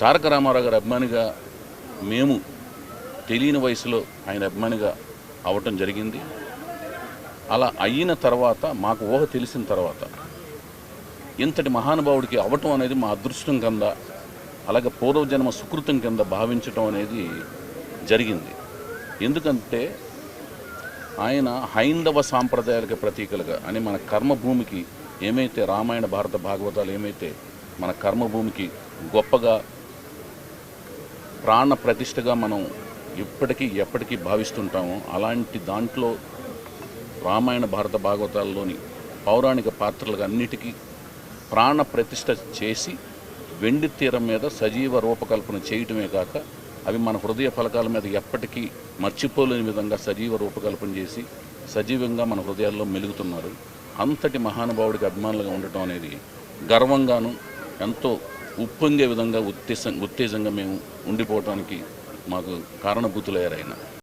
తారక రామారావు గారి అభిమానిగా మేము తెలియని వయసులో ఆయన అభిమానిగా అవటం జరిగింది. అలా అయిన తర్వాత మాకు ఊహ తెలిసిన తర్వాత ఇంతటి మహానుభావుడికి అవటం అనేది మా అదృష్టం కింద అలాగే పూర్వజన్మ సుకృతం కింద భావించటం అనేది జరిగింది. ఎందుకంటే ఆయన హైందవ సాంప్రదాయాలకు ప్రతీకలుగా అని మన కర్మభూమికి ఏమైతే రామాయణ భారత భాగవతాలు ఏమైతే మన కర్మభూమికి గొప్పగా ప్రాణ ప్రతిష్టగా మనం ఇప్పటికీ ఎప్పటికీ భావిస్తుంటామో అలాంటి దాంట్లో రామాయణ భారత భాగవతాల్లోని పౌరాణిక పాత్రలకు అన్నిటికీ ప్రాణ ప్రతిష్ట చేసి వెండి తీరం మీద సజీవ రూపకల్పన చేయటమే కాక అవి మన హృదయ ఫలకాల మీద ఎప్పటికీ మర్చిపోలేని విధంగా సజీవ రూపకల్పన చేసి సజీవంగా మన హృదయాల్లో మెలుగుతున్నారు. అంతటి మహానుభావుడికి అభిమానులుగా ఉండటం అనేది గర్వంగాను ఎంతో ఉప్పొంగే విధంగా ఉత్తేజం ఉత్తేజంగా మేము ఉండిపోవటానికి మాకు కారణభూతులయ్యారు ఆయన.